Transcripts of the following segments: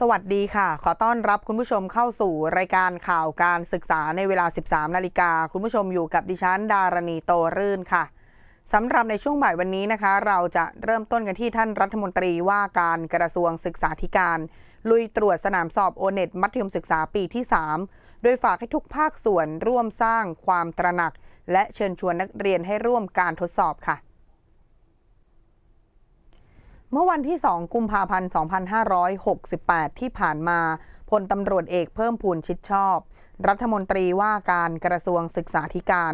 สวัสดีค่ะ ขอต้อนรับคุณผู้ชมเข้าสู่รายการข่าวการศึกษาในเวลา 13 นาฬิกา คุณผู้ชมอยู่กับดิฉันดารณีโตรื่นค่ะสำหรับในช่วงบ่ายวันนี้นะคะ เราจะเริ่มต้นกันที่ท่านรัฐมนตรีว่าการกระทรวงศึกษาธิการ ลุยตรวจสนามสอบโอเน็ตมัธยมศึกษาปีที่ 3 โดยฝากให้ทุกภาคส่วนร่วมสร้างความตระหนัก และเชิญชวนนักเรียนให้ร่วมการทดสอบค่ะ เมื่อวันที่ 2 กุมภาพันธ์ 2568 ที่ผ่านมา พลตำรวจเอกเพิ่มพูนชิดชอบ รัฐมนตรีว่าการกระทรวงศึกษาธิการ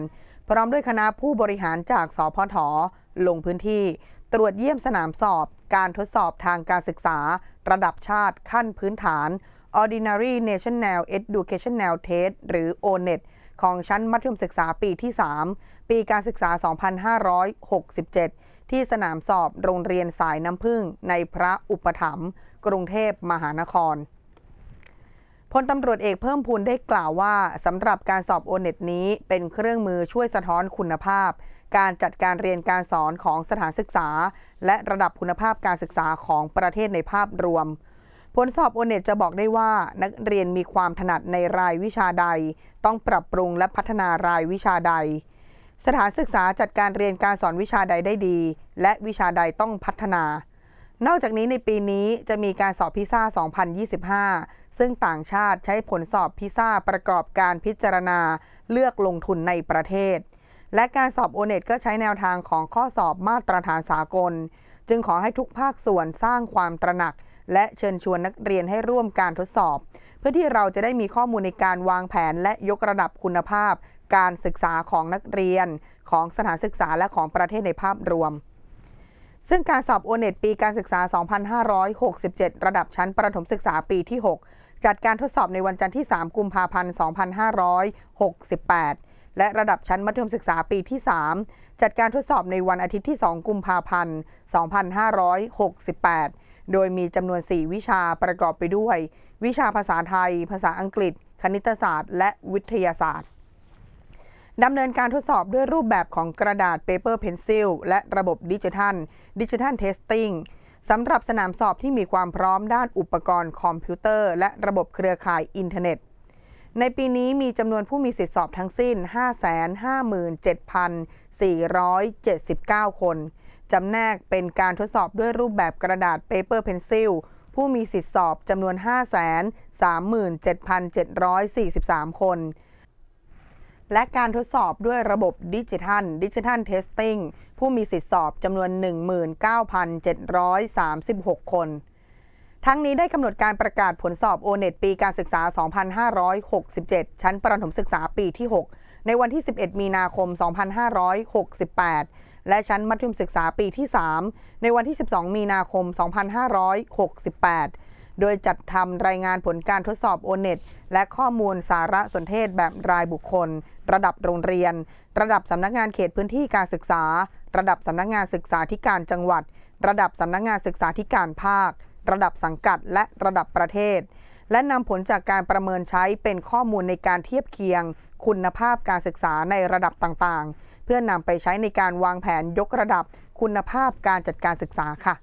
พร้อมด้วยคณะผู้บริหารจากสพทลงพื้นที่ ตรวจเยี่ยมสนามสอบ การทดสอบทางการศึกษา ระดับชาติขั้นพื้นฐาน Ordinary National Educational Test หรือ ONET ของชั้นมัธยมศึกษาปีที่ 3 ปีการศึกษา 2567 ที่สนามสอบโรงเรียนสายน้ำพึ่งในพระอุปถัมภ์กรุงเทพมหานครพลตำรวจเอกเพิ่มพูนได้กล่าวว่าสำหรับการสอบโอเน็ตนี้เป็นเครื่องมือช่วยสะท้อนคุณภาพ การจัดการเรียนการสอนของสถานศึกษา และระดับคุณภาพการศึกษาของประเทศในภาพรวม ผลสอบโอเน็ตจะบอกได้ว่านักเรียนมีความถนัดในรายวิชาใด ต้องปรับปรุงและพัฒนารายวิชาใด สถานศึกษาจัดการเรียนการสอนวิชาใดได้ดี และวิชาใดต้องพัฒนา นอกจากนี้ในปีนี้จะมีการสอบพิซ่า 2025 ซึ่งต่างชาติใช้ผลสอบพิซ่าประกอบการพิจารณา เลือกลงทุนในประเทศ และการสอบโอเน็ตก็ใช้แนวทางของข้อสอบมาตรฐานสากล จึงขอให้ทุกภาคส่วนสร้างความตระหนัก และเชิญชวนนักเรียนให้ร่วมการทดสอบ เพื่อที่เราจะได้มีข้อมูลในการวางแผนและยกระดับคุณภาพ การศึกษาของนักเรียนของสถานศึกษาและของประเทศในภาพรวม ซึ่งการสอบโอเน็ตปีการศึกษา 2567 ระดับชั้นประถมศึกษาปีที่ 6 จัดการทดสอบในวันจันทร์ที่ 3 กุมภาพันธ์ 2568 และระดับชั้นมัธยมศึกษาปีที่ 3 จัดการทดสอบในวันอาทิตย์ที่ 2 กุมภาพันธ์ 2568 โดยมีจำนวน 4 วิชาประกอบไปด้วย วิชาภาษาไทย ภาษาอังกฤษ คณิตศาสตร์ และวิทยาศาสตร์ ดำเนินการทดสอบด้วยรูปแบบของกระดาษ Paper Pencil และระบบดิจิทัล Digital Testing สำหรับสนามสอบที่มีความพร้อมด้านอุปกรณ์คอมพิวเตอร์ และระบบเครือข่ายอินเทอร์เน็ต ในปีนี้มีจำนวนผู้มีสิทธิสอบทั้งสิ้น 557,479 คน จำแนกเป็นการทดสอบด้วยรูปแบบกระดาษ Paper Pencil ผู้มีสิทธิสอบจำนวน 537,743 คน และการทดสอบด้วยระบบดิจิทัล Digital Testing ผู้มีสิทธิสอบจำนวน 19,736 คน ทั้งนี้ได้กำหนดการประกาศผลสอบ o n e t ปีการศึกษา 2567 ชั้นประถมศึกษาปีที่ 6 ในวันที่ 11 มีนาคม 2568 และชั้นมัธยมศึกษาปีที่ 3 ในวันที่ 12 มีนาคม 2568 โดยจัดทำรายงานผลการทดสอบ o n e t และข้อมูลสารสนเทศแบบรายบุคคล ระดับโรงเรียน ระดับสำนักงานเขตพื้นที่การศึกษา ระดับสำนักงานศึกษาธิการจังหวัด ระดับสำนักงานศึกษาธิการภาค ระดับสังกัดและระดับประเทศ และนำผลจากการประเมินใช้เป็นข้อมูลในการเทียบเคียง คุณภาพการศึกษาในระดับต่างๆ เพื่อนำไปใช้ในการวางแผนยกระดับคุณภาพการจัดการศึกษาค่ะ